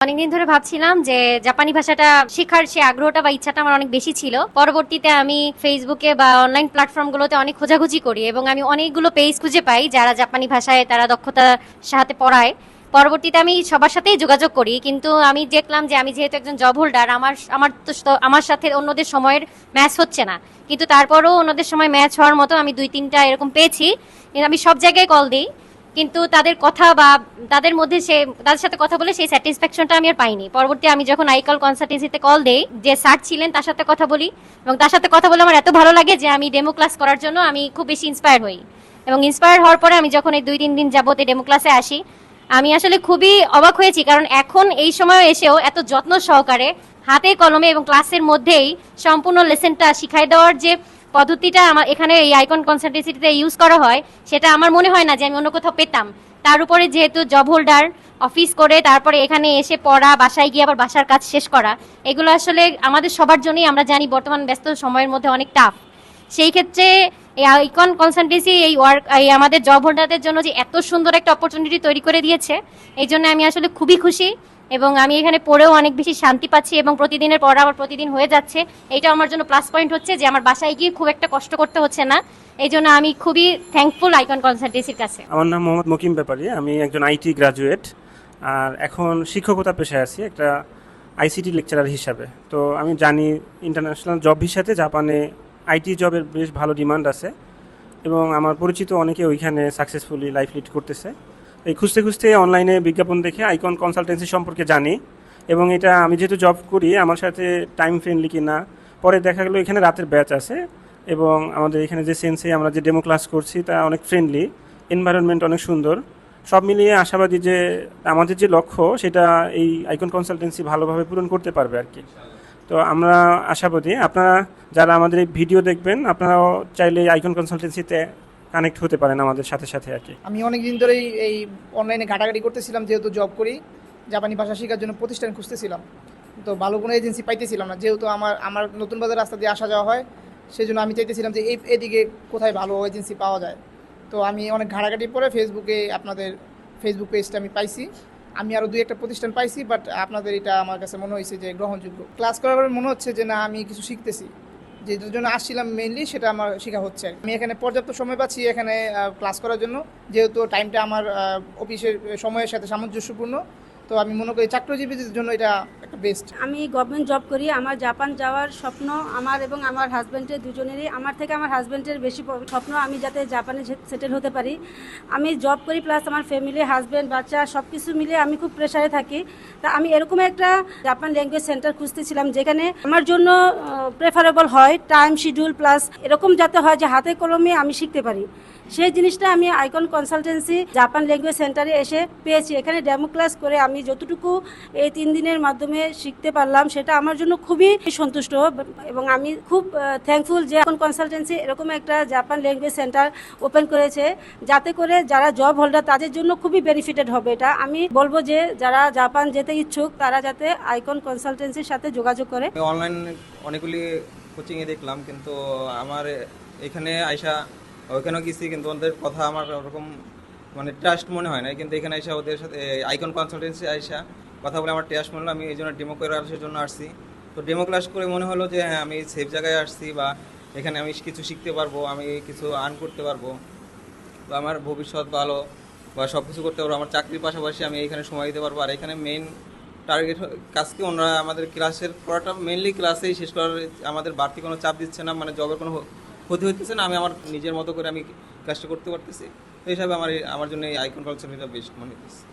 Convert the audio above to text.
অনেকদিন ধরে ভাবছিলাম যে জাপানি ভাষাটা শেখার সে আগ্রহটা বা ইচ্ছাটা আমার অনেক বেশি ছিল। পরবর্তীতে আমি ফেসবুকে বা অনলাইন প্ল্যাটফর্মগুলোতে অনেক খোঁজাখুঁজি করি এবং আমি অনেকগুলো পেজ খুঁজে পাই যারা জাপানি ভাষায় তারা দক্ষতার সাথে পড়ায়। পরবর্তীতে আমি সবার সাথেই যোগাযোগ করি কিন্তু আমি দেখলাম যে আমি যেহেতু একজন জব হোল্ডার আমার আমার তো আমার সাথে অন্যদের সময়ের ম্যাচ হচ্ছে না। কিন্তু তারপরেও অন্যদের সময় ম্যাচ হওয়ার মতো আমি দুই তিনটা এরকম পেয়েছি। কিন্তু আমি সব জায়গায় কল দিই। কিন্তু তাদের কথা বা তাদের মধ্যে সে, তাদের সাথে কথা বলে সেই স্যাটিসফ্যাকশনটা আমি আর পাইনি। পরবর্তী আমি যখন আইকল কনসালটেন্সিতে কল দেই, যে স্যার ছিলেন, তার সাথে কথা বলি এবং তার সাথে কথা বলে আমার এত ভালো লাগে যে আমি ডেমো ক্লাস করার জন্য আমি খুব বেশি ইন্সপায়ার হই। এবং ইন্সপায়ার হওয়ার পরে আমি যখন এই দুই, তিন দিন যাবত ডেমো ক্লাসে আসি, আমি আসলে খুবই অবাক হয়েছি কারণ এখন এই সময় এসেও এত যত্ন সহকারে হাতে কলমে এবং ক্লাসের মধ্যেই সম্পূর্ণ লেসেনটা শিখাই দেওয়ার যে পদ্ধতিটা আমার এখানে এই আইকন কনসালটেন্সিতে ইউজ করা হয়, সেটা আমার মনে হয় না যে আমি অন্য কোথাও পেতাম। তার উপরে যেহেতু জব হোল্ডার অফিস করে তারপরে এখানে এসে পড়া, বাসায় গিয়ে আবার বাসার কাজ শেষ করা, এগুলো আসলে আমাদের সবার জন্যই আমরা জানি বর্তমান ব্যস্ত সময়ের মধ্যে অনেক টাফ সেই ক্ষেত্রে এই আইকন কনসালটেন্সি এই ওয়ার্ক এই আমাদের জব হোল্ডারদের জন্য যে এত সুন্দর একটা অপরচুনিটি তৈরি করে দিয়েছে, এই জন্য আমি আসলে খুবই খুশি। এবং আমি এখানে পড়েও অনেক বেশি শান্তি পাচ্ছি এবং প্রতিদিনের পড়া আমার প্রতিদিন হয়ে যাচ্ছে। এটা আমার জন্য প্লাস পয়েন্ট হচ্ছে যে আমার বাসায় গিয়ে খুব একটা কষ্ট করতে হচ্ছে না। এই জন্য আমি খুবই থ্যাঙ্কফুল আইকন কনসালটেন্সির কাছে। আমার নাম মোহাম্মদ মকিম ব্যাপারী, আমি একজন আইটি গ্রাজুয়েট আর এখন শিক্ষকতা পেশায় আছি একটা আইসিটি লেকচারার হিসাবে। তো আমি জানি ইন্টারন্যাশনাল জব ভিসাতে জাপানে আইটি জবের বেশ ভালো ডিমান্ড আছে এবং আমার পরিচিত অনেকে ওইখানে সাকসেসফুলি লাইফ লিড করতেছে। এই খুঁজতে খুঁজতে অনলাইনে বিজ্ঞাপন দেখে আইকন কনসালটেন্সি সম্পর্কে জানি এবং এটা আমি যেহেতু জব করি, আমার সাথে টাইম ফ্রেন্ডলি কি না পরে দেখা গেলো এখানে রাতের ব্যাচ আছে এবং আমাদের এখানে যে সেন্সে আমরা যে ডেমো ক্লাস করছি, তা অনেক ফ্রেন্ডলি এনভায়রনমেন্ট অনেক সুন্দর। সব মিলিয়ে আশাবাদী যে আমাদের যে লক্ষ্য, সেটা এই আইকন কনসালটেন্সি ভালোভাবে পূরণ করতে পারবে আর কি। তো আমরা আশাবাদী, আপনারা যারা আমাদের এই ভিডিও দেখবেন, আপনারাও চাইলে আইকন কনসালটেন্সিতে কানেক্ট হতে পারেন আমাদের সাথে সাথে আর কি। আমি অনেক দিন ধরেই এই অনলাইনে ঘাটাঘাটি করতেছিলাম, যেহেতু জব করি, জাপানি ভাষা শেখার জন্য প্রতিষ্ঠান খুঁজতেছিলাম। তো ভালো কোনো এজেন্সি পাইতেছিলাম না, যেহেতু আমার আমার নতুন বাজার রাস্তা দিয়ে আসা যাওয়া হয় সেই জন্য আমি চাইতেছিলাম যে এই, এদিকে কোথায় ভালো এজেন্সি পাওয়া যায়। তো আমি অনেক ঘাটাঘাটি পরে ফেসবুকে আপনাদের ফেসবুক পেজটা আমি পাইছি। আমি আরও দুই একটা প্রতিষ্ঠান পাইছি বাট আপনাদের এটা আমার কাছে মনে হয়েছে যে গ্রহণযোগ্য। ক্লাস করার পরে মনে হচ্ছে যে না, আমি কিছু শিখতেছি। যেটার জন্য আসছিলাম মেইনলি সেটা আমার শেখা হচ্ছে আমি এখানে পর্যাপ্ত সময় পাচ্ছি এখানে ক্লাস করার জন্য। যেহেতু টাইমটা আমার অফিসের সময়ের সাথে সামঞ্জস্যপূর্ণ, তো আমি মনে করি চাকরিজীবীদের জন্য এটা বেস্ট আমি গভর্নমেন্ট জব করি, আমার জাপান যাওয়ার স্বপ্ন আমার এবং আমার হাজব্যান্ডের দুজনেরই। আমার থেকে আমার হাজব্যান্ডের বেশি স্বপ্ন আমি যাতে জাপানে সেটেল হতে পারি। আমি জব করি প্লাস আমার ফ্যামিলি হাজব্যান্ড বাচ্চা সব কিছু মিলে আমি খুব প্রেশারে থাকি। তা আমি এরকম একটা জাপান ল্যাঙ্গুয়েজ সেন্টার খুঁজতেছিলাম যেখানে আমার জন্য প্রেফারেবল হয় টাইম শিডিউল প্লাস এরকম যাতে হয় যে হাতে কলমে আমি শিখতে পারি। সেই জিনিসটা আমি আইকন কনসালটেন্সি জাপান ল্যাঙ্গুয়েজ সেন্টারে এসে পেয়েছি। এখানে ডেমো ক্লাস করে আমি যতটুকু এই তিন দিনের মাধ্যমে শিখতে পারলাম, সেটা আমার জন্য খুবই সন্তুষ্ট এবং আমি খুব থ্যাঙ্কফুল যে এখন কনসালটেন্সি এরকম একটা জাপান ল্যাঙ্গুয়েজ সেন্টার ওপেন করেছে। যাতে করে যারা জব হোল্ডার, তাদের জন্য খুবই বেনিফিটেড হবে এটা। আমি বলব যে যারা জাপান যেতে ইচ্ছুক, তারা যাতে আইকন কনসালটেন্সির সাথে যোগাযোগ করে। অনলাইন অনেকগুলি কোচিংয়ে দেখলাম, কিন্তু আমার এখানে আইসা ওইখানেও গেছি কিন্তু ওদের কথা আমার ওরকম মানে ট্রাস্ট মনে হয় না কিন্তু এখানে আইসা ওদের সাথে আইকন কনসালটেন্সি আইসা কথা বলে আমার ট্রাস্ট মনে হলো, আমি এই জন্য ডেমো ক্লাসের জন্য আসছি। তো ডেমো ক্লাস করে মনে হলো যে হ্যাঁ আমি সেফ জায়গায় আসছি বা এখানে আমি কিছু শিখতে পারব, আমি কিছু আর্ন করতে পারব। বা আমার ভবিষ্যৎ ভালো বা সব কিছু করতে পারব, আমার চাকরির পাশাপাশি আমি এখানে সময় দিতে পারব। আর এখানে মেন টার্গেট কাজকে ওনারা আমাদের ক্লাসের পড়াটা মেনলি ক্লাসেই শেষ করার আমাদের বাড়তি কোনো চাপ দিচ্ছে না মানে জবের কোনো ক্ষতি হইতেছে না, আমি আমার নিজের মতো করে আমি কাজটা করতে পারতেছি। এই হিসাবে আমার আমার জন্য এই আইকন কালচারটা বেস্ট মনে হচ্ছে